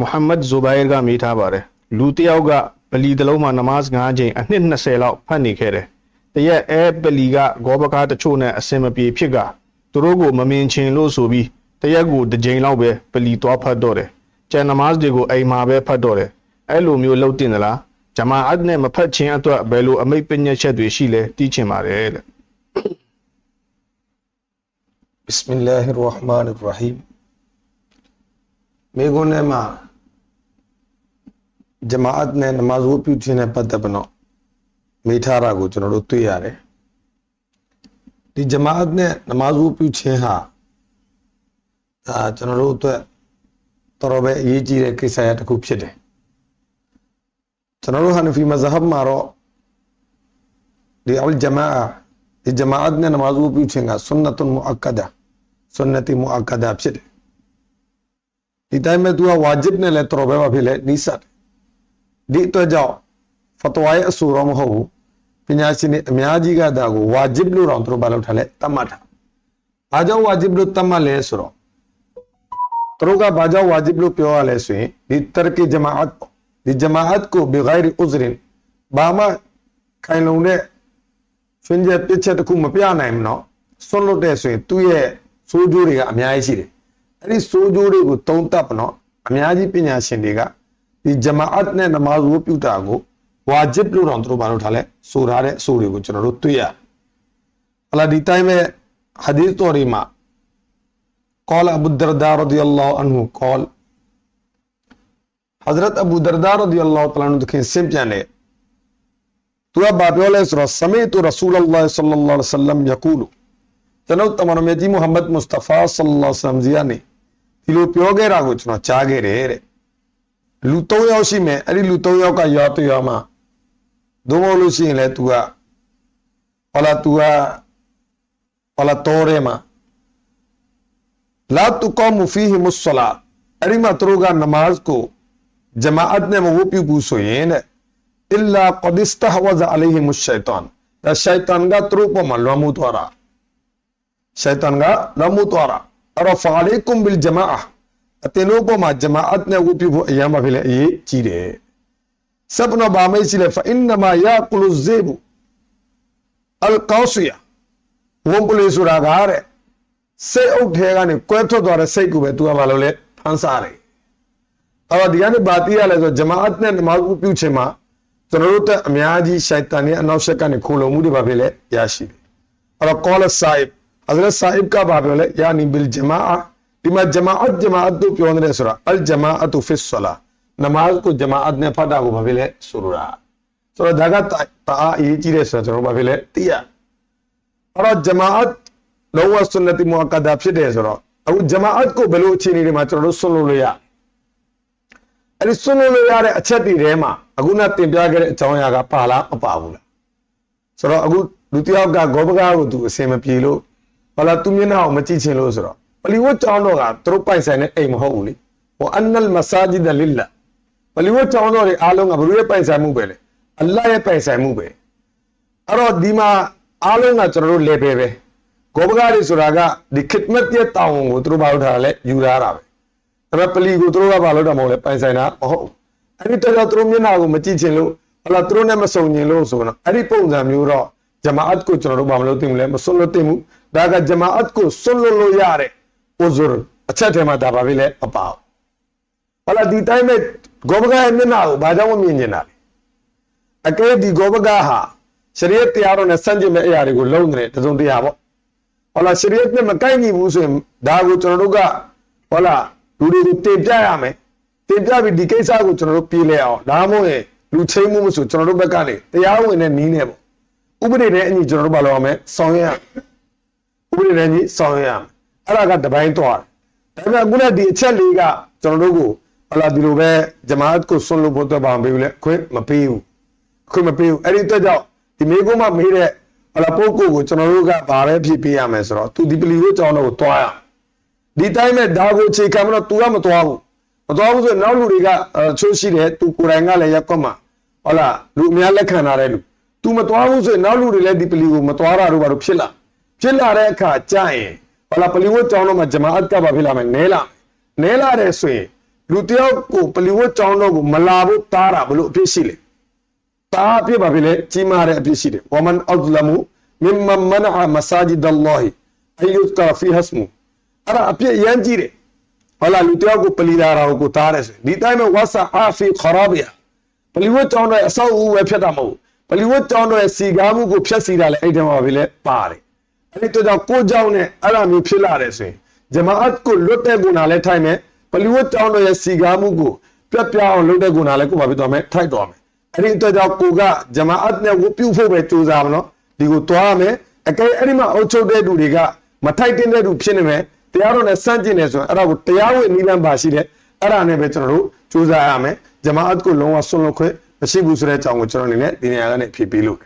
မုဟမ္မဒ်ဇူဘိုင်ကမိထားပါတယ်လူတစ်ယောက်ကပလီတစ်လုံးမှာနမတ်9ချိန်အနှစ်20လောက်ဖတ်နေခဲ့တယ်တရက်အဲပလီကဂောဘကားတချို့နဲ့အစင်မပြေဖြစ်ကသူတို့ကိုမမြင်ချင်လို့ဆိုပြီးတရက်ကိုတစ်ချိန်လောက်ပဲပလီသွားဖတ်တော့တယ်ကျန်နမတ်တွေကိုအိမ်မှာပဲဖတ်တော့တယ်အဲ့လိုမျိုးလုပ်တင်သလားဂျမာအတ်နဲ့မဖတ်ခြင်းအတွက်ဘယ်လိုအမိတ်ပညာချက်တွေရှိလဲတီးချင်ပါတယ်တဲ့ بسم الله الرحمن الرحيم မေကွန်းထဲမှာ ဂျမာအတ်နဲ့နမာဇ်ဝတ်ပြုခြင်းနဲ့ပတ်သက်ပြီးတော့မေးထားတာကိုကျွန်တော်တို့တွေ့ရတယ်ဒီဂျမာအတ်နဲ့နမာဇ်ဝတ်ပြုခြင်းဟာဒါကျွန်တော်တို့အတွက်တော်တော်ပဲအရေးကြီးတဲ့ကိစ္စရပ်တစ်ခုဖြစ်တယ်ကျွန်တော်တို့ဟာနဖီမဇဟပ်မှာတော့ဒီအလ်ဂျမာအာဒီဂျမာအတ်နဲ့နမာဇ်ဝတ်ပြုခြင်းကဆွန်နတ်မူအက္ကဒါဆွန်နတီမူအက္ကဒါဖြစ်တယ်ဒီတိုင်းမဲ့သူကဝါဂျစ်နဲ့လည်းတော်ပဲပါဖြစ်လေနိစ္စတ် ဒီအတွက်ကြောင့်ဖတဝါရဲ့အဆိုတော့မဟုတ်ဘူးပညာရှင်တွေအများကြီးကဒါကိုဝါဂျစ်လို့တော့သူတို့ဘာလို့ထားလဲတတ်မှတ်တာဘာကြောင့်ဝါဂျစ်လို့တတ်မှတ်လဲဆိုတော့သူတို့ကဘာကြောင့်ဝါဂျစ်လို့ပြောရလဲဆိုရင်ဒီတရကီဂျမာအတ်ဒီဂျမာအတ်ကိုဘီဂိုင်ရီဥဇရင်ဘာမှခိုင်လုံတဲ့ရှင်ကျပြစ်ချက်တစ်ခုမပြနိုင်ဘူးเนาะဆွန့်လွတ်တဲ့ဆိုရင်သူ့ရဲ့စိုးကျိုးတွေကအများကြီးရှိတယ်အဲ့ဒီစိုးကျိုးတွေကိုတုံးတက်ပနော်အများကြီးပညာရှင်တွေက ဒီဂျမာအတ်နဲ့နမာဇ်ဝတ်ပြုတာကိုဝါဂျစ်လို့တော့သူတို့ဘာလို့ထားလဲဆိုထားတဲ့အဆိုတွေကိုကျွန်တော်တို့တွေ့ရတယ်အလာဒီတိုင်းပဲဟာဒီသ်တော်ရီမှာ قال ابو الدرداء رضي الله عنه قال حضرت ابو الدرداء رضي الله تعالى عنه တခင်ဆင့်ပြန်တယ်သူကဘာပြောလဲဆိုတော့ سمعت رسول الله صلى الله عليه وسلم يقول ကျွန်တော်တမန်တော်မြတ်ကြီးမုဟမ္မဒ်မုစတဖာဆလ္လာလဟ်အလัยဟိဝါစလမ်ဇီယာနေဒီလိုပြောခဲ့တာကိုကျွန်တော်ကြားခဲ့တယ်တဲ့ လူ၃ယောက်ရှိမယ်အဲ့ဒီလူ၃ယောက်ကရွာတရွာမှာသို့မဟုတ်လို့ရှိရင်လည်း तू ကဟောလာ तू ကဟောလာတော်ရဲမှာလာတူကောမူဖီဟီမုဆလာအဲ့ဒီမှာသူတို့ကနမာဇ်ကိုဂျမာအတ်နဲ့မဝတ်ပြုဘူးဆိုရင်တဲ့အစ်လာကဒစ္စတဟဝဇအလိုင်ဟီမရှိုင်တန်ဒါရှိုင်တန်ကသူတို့ပေါ်မှာလွှမ်းမိုးသွားတာရှိုင်တန်ကလွှမ်းမိုးသွားတာအရဖာအလိုင်ကွမ်ဘီလ်ဂျမာအာ အတင်တို့ပေါ်မှာဂျမာအတ်နဲ့ဝုပြုဖို့အရန်ပါဖြစ်လေအရေးကြီးတယ်ဆပ်နောဘာမိတ်ရှိလေဖအင်နမာယာကလုဇေဘအလ်ကောဆီယာဝန်ပလီဆိုတာကတဲ့စိတ်အုပ်ထဲကနေကွဲထွက်သွားတဲ့စိတ်ကိုပဲသူကမလို့လဲဖန်ဆတယ်အဲ့တော့ဒီကနေ့ဘာတိရလဲဆိုဂျမာအတ်နဲ့နမာကူပြုချင်မှာကျွန်တော်တို့တက်အများကြီးရှိုက်တန်ရဲ့အနောက်ဆက်ကနေခိုလုံမှုတွေပါဖြစ်လေရရှိတယ်အဲ့တော့ call ဆိုင် Hazrat Sahib ka ba bole yani bil jama'a ဒီမှာဂျမာအတ်ဂျမာအတ်တို့ပြောနေတယ်ဆိုတာအလ်ဂျမာအတ်ဖစ်ဆလာနမာဇ်ကိုဂျမာအတ်နဲ့ဖတ်တာကိုဘာဖြစ်လဲဆိုလိုတာဆိုတော့ဒါကတာအားအရေးကြီးတယ်ဆိုတာကျွန်တော်ဘာဖြစ်လဲသိရအဲ့တော့ဂျမာအတ်လောဝဆွန်နတီမူအကဒါဖြစ်တယ်ဆိုတော့အခုဂျမာအတ်ကိုဘယ်လိုအခြေအနေတွေမှာကျွန်တော်တို့ဆွလို့လို့ရအဲ့ဒီဆွလို့လို့ရတဲ့အချက်တွေထဲမှာအခုနတင်ပြခဲ့တဲ့အကြောင်းအရာကပါလားမပါဘူးလားဆိုတော့အခုလူတယောက်ကဂောဘကားကိုသူအစင်မပြေလို့ဘာလားသူမျက်နှာကိုမကြည့်ချင်လို့ဆိုတော့ ပလီဝတ်ကျောင်းတော်ကသူတို့ပိုင်ဆိုင်တဲ့အိမ်မဟုတ်ဘူးလေဟောအန်နလ်မဆာဂျီဒလ illah ပလီဝတ်ကျောင်းတော်တွေအားလုံးကဘယ်လိုရဲ့ပိုင်ဆိုင်မှုပဲလေအလ္လာဟ်ရဲ့ပိုင်ဆိုင်မှုပဲအဲ့တော့ဒီမှာအားလုံးကကျွန်တော်တို့ level ပဲဂောဘကားတွေဆိုတာကဒီခစ်မတ်ရဲ့တာဝန်ကိုသူတို့ဘာလို့ထားတာလဲယူထားတာပဲဒါပေမဲ့ပလီကိုသူတို့ကဘာလို့တာမဟုတ်လဲပိုင်ဆိုင်တာမဟုတ်အဲ့ဒီတော့သူတို့မျက်နှာကိုမကြည့်ချင်လို့ဟလာသူတို့နဲ့မစုံညင်လို့ဆိုတော့အဲ့ဒီပုံစံမျိုးတော့ဂျမာအတ်ကိုကျွန်တော်တို့ဘာမလို့သိမလဲမစွန့်လို့သိမှုဒါကဂျမာအတ်ကိုစွန့်လို့လို့ရတဲ့ ဥဇရအချက်ထဲမှာဒါပါပဲလေမပါဘူးဟလာဒီတိုင်းမဲ့ဂောဘကရဲ့မျက်နှာကိုဘာကြောင့်မမြင်ကျင်တာလဲအကဲဒီဂောဘကဟာရှရီယတ်တရားတော်နဲ့ဆန့်ကျင်မဲ့အရာတွေကိုလုံးနေတယ်တစုံတရာပေါ့ဟလာရှရီယတ်နဲ့မကိုက်ညီဘူးဆိုရင်ဒါကိုကျွန်တော်တို့ကဟလာလူတွေကိုတင်ပြရမယ်တင်ပြပြီးဒီကိစ္စကိုကျွန်တော်တို့ပြေးလဲအောင်ဒါမှမဟုတ်ရင်လူချင်းမှုမဆိုကျွန်တော်တို့ဘက်ကနေတရားဝင်တဲ့နီးနေပေါ့ဥပဒေနဲ့အညီကျွန်တော်တို့ဘာလုပ်ရမလဲဆောင်ရွက်ရဥပဒေနဲ့ညီဆောင်ရွက်ရမယ် အဲ့ဒါကတပိုင်းသွားတယ်ဒါပေမဲ့အခုလည်းဒီအချက်လေးကကျွန်တော်တို့ကိုဟလာဒီလိုပဲဂျမာတ်ကိုဆွန့်လို့ဖို့တော့ပါမပေးဘူးလေခွင့်မပေးဘူးခွင့်မပေးဘူးအဲ့ဒီအတွက်ကြောင့်ဒီမေကုန်းမမေးတဲ့ဟလာပုဂ္ဂိုလ်ကိုကျွန်တော်တို့ကဗာပဲဖြစ်ပေးရမယ်ဆိုတော့သူဒီပလီကိုကြောင်းတော့ကိုတွားရဒီတိုင်းမဲ့ဒါကိုအခြေခံမလို့ तू ကမတွားဘူးမတွားဘူးဆိုရင်နောက်လူတွေကချိုးရှိတယ် तू ကိုယ်တိုင်ကလည်းရက်ကွက်မှာဟုတ်လားလူအများလက်ခံထားတဲ့လူ तू မတွားဘူးဆိုရင်နောက်လူတွေလည်းဒီပလီကိုမတွားတာတို့ဘာလို့ဖြစ်လာဖြစ်လာတဲ့အခါကြရင် ဟလာပလီဝတ်ကြောင်းတော့မှဂျမာအတ်ကပါဖြစ်လာမယ်နဲလာနဲလာတယ်ဆိုရင်လူတယောက်ကိုပလီဝတ်ကြောင်းတော့ကိုမလာဖို့တားတာဘလို့အဖြစ်ရှိလဲတားအဖြစ်ပါဖြစ်လဲကြီးမားတဲ့အဖြစ်ရှိတယ်ဝမန်အောက်လမူမင်မန်မနအမစာဂျီဒ်အလ္လာဟီအယုကာဖီဟစမူအဲ့ဒါအဖြစ်အရန်ကြီးတယ်ဟုတ်လားလူတယောက်ကိုပလီလာတာကိုတားတယ်ဆိုရင်ဒီတိုင်းမှာဝါဆာအာဖီခရာဘီယာပလီဝတ်ကြောင်းတော့အဆောက်အဦပဲဖြစ်တာမဟုတ်ဘူးပလီဝတ်ကြောင်းတော့စီကားမှုကိုဖျက်ဆီးတာလေအဲ့ဒီမှာပဲလေပါတယ် အဲ့ဒီတော့ကိုကြောင်းနဲ့အဲ့ဒါမျိုးဖြစ်လာတယ်ဆိုရင်ဂျမာအတ်ကိုလွတ်တဲ့ကုနာလဲထိုင်မယ်ပလီဝတ်ကြောင်းတော့ရဲ့စီကားမှုကိုပြတ်ပြအောင်လုပ်တဲ့ကုနာလဲကိုပါပြီးတော့မယ်ထိုက်တော်မယ်အဲ့ဒီတော့ကြောင့်ကိုကဂျမာအတ်နဲ့ဝပြုတ်ဖို့ပဲကြိုးစားမလို့ဒီကိုတွားမယ်အကဲအဲ့ဒီမှာအုပ်ချုပ်တဲ့သူတွေကမထိုက်တဲ့သူဖြစ်နေမယ်တရားတော်နဲ့စန့်ကျင်နေဆိုရင်အဲ့ဒါကိုတရားဝင်နိလန်းပါရှိတယ်အဲ့ဒါနဲ့ပဲကျွန်တော်တို့ကြိုးစားရမယ်ဂျမာအတ်ကိုလုံးဝဆွန့်လွတ်ခွင့်မရှိဘူးဆိုတဲ့အကြောင်းကိုကျွန်တော်အနေနဲ့ဒီနေရာကနေဖြေပေးလို့